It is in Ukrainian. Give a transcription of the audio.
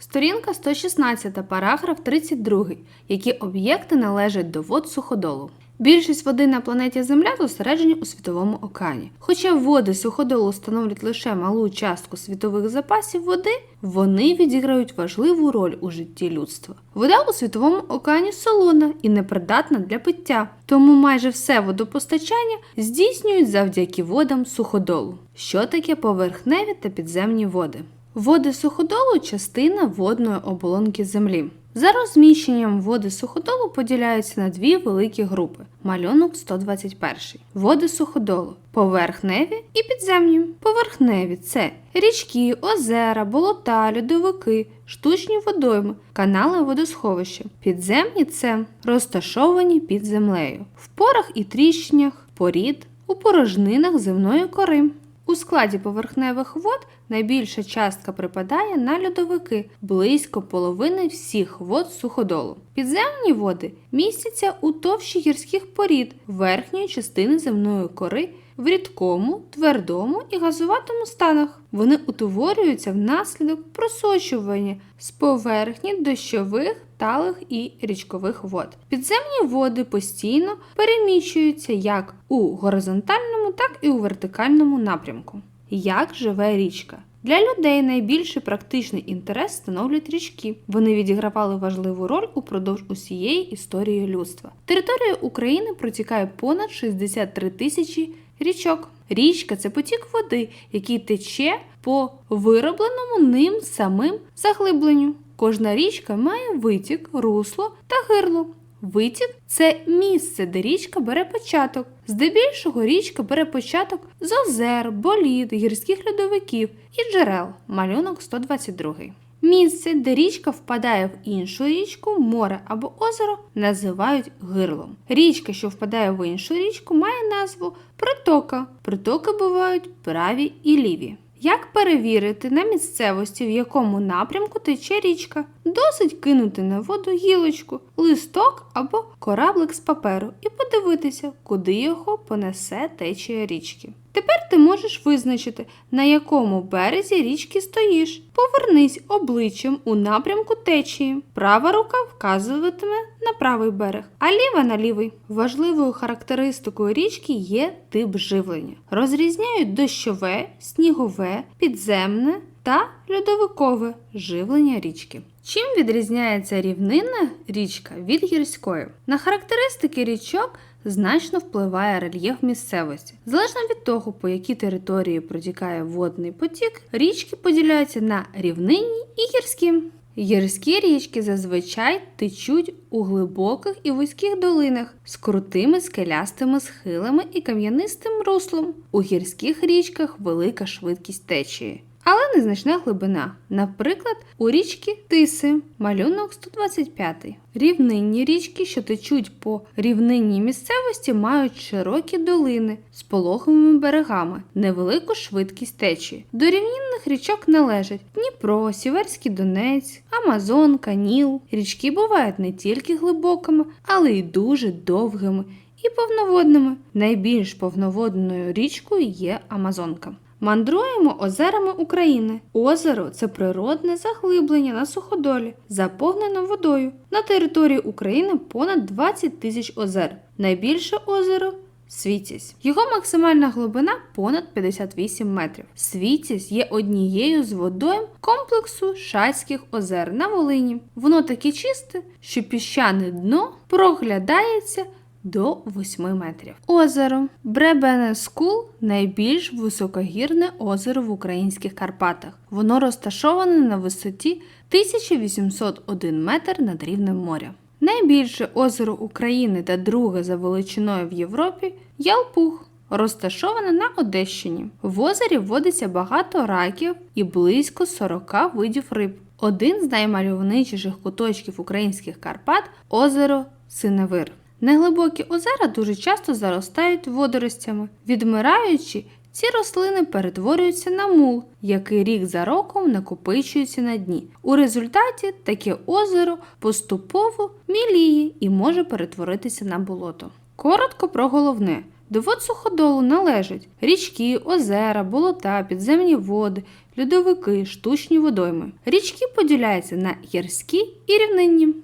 Сторінка 116, параграф 32. Які об'єкти належать до вод суходолу? Більшість води на планеті Земля зосереджені у світовому океані. Хоча води суходолу становлять лише малу частку світових запасів води, вони відіграють важливу роль у житті людства. Вода у світовому океані солона і непридатна для пиття, тому майже все водопостачання здійснюють завдяки водам суходолу. Що таке поверхневі та підземні води? Води суходолу частина водної оболонки землі. За розміщенням води суходолу поділяються на дві великі групи. Малюнок 121. Води суходолу поверхневі і підземні. Поверхневі це річки, озера, болота, льодовики, штучні водойми, канали водосховища. Підземні це розташовані під землею, в порах і тріщинах, порід, у порожнинах земної кори. У складі поверхневих вод найбільша частка припадає на льодовики, близько половини всіх вод суходолу. Підземні води містяться у товщі гірських порід верхньої частини земної кори в рідкому, твердому і газуватому станах. Вони утворюються внаслідок просочування з поверхні дощових, талих і річкових вод. Підземні води постійно переміщуються як у горизонтальному, так і у вертикальному напрямку. Як живе річка? Для людей найбільший практичний інтерес становлять річки. Вони відігравали важливу роль упродовж усієї історії людства. Територією України протікає понад 63 тисячі річок. Річка це потік води, який тече по виробленому ним самим заглибленню. Кожна річка має витік, русло та гирло. Витік це місце, де річка бере початок. Здебільшого річка бере початок з озер, боліт, гірських льодовиків і джерел. Малюнок 122. Місце, де річка впадає в іншу річку, море або озеро, називають гирлом. Річка, що впадає в іншу річку, має назву притока. Притоки бувають праві і ліві. Як перевірити на місцевості, в якому напрямку тече річка? Досить кинути на воду гілочку, листок або кораблик з паперу і подивитися, куди його понесе течія річки. Тепер ти можеш визначити, на якому березі річки стоїш. Повернись обличчям у напрямку течії. Права рука вказуватиме на правий берег, а ліва на лівий. Важливою характеристикою річки є тип живлення. Розрізняють дощове, снігове, підземне та льодовикове живлення річки. Чим відрізняється рівнинна річка від гірської? На характеристики річок значно впливає рельєф місцевості. Залежно від того, по якій території протікає водний потік, річки поділяються на рівнинні і гірські. Гірські річки зазвичай течуть у глибоких і вузьких долинах з крутими скелястими схилами і кам'янистим руслом. У гірських річках велика швидкість течії. Але незначна глибина. Наприклад, у річки Тиси, малюнок 125. Рівнинні річки, що течуть по рівнинній місцевості, мають широкі долини з пологовими берегами, невелику швидкість течії. До рівнинних річок належать Дніпро, Сіверський Донець, Амазонка, Ніл. Річки бувають не тільки глибокими, але й дуже довгими і повноводними. Найбільш повноводною річкою є Амазонка. Мандруємо озерами України. Озеро це природне заглиблення на суходолі, заповнене водою. На території України понад 20 тисяч озер. Найбільше озеро Світязь. Його максимальна глибина понад 58 метрів. Світязь є однією з водойм комплексу Шацьких озер на Волині. Воно таке чисте, що піщане дно проглядається до 8 метрів. Озеро Бребенескул найбільш високогірне озеро в українських Карпатах. Воно розташоване на висоті 1801 метр над рівнем моря. Найбільше озеро України та друге за величиною в Європі Ялпух. Розташоване на Одещині. В озері водиться багато раків і близько 40 видів риб. Один з наймальовничіших куточків українських Карпат озеро Синевир. Неглибокі озера дуже часто заростають водоростями. Відмираючи, ці рослини перетворюються на мул, який рік за роком накопичується на дні. У результаті таке озеро поступово міліє і може перетворитися на болото. Коротко про головне. До вод суходолу належать річки, озера, болота, підземні води, льодовики, штучні водойми. Річки поділяються на гірські і рівнинні.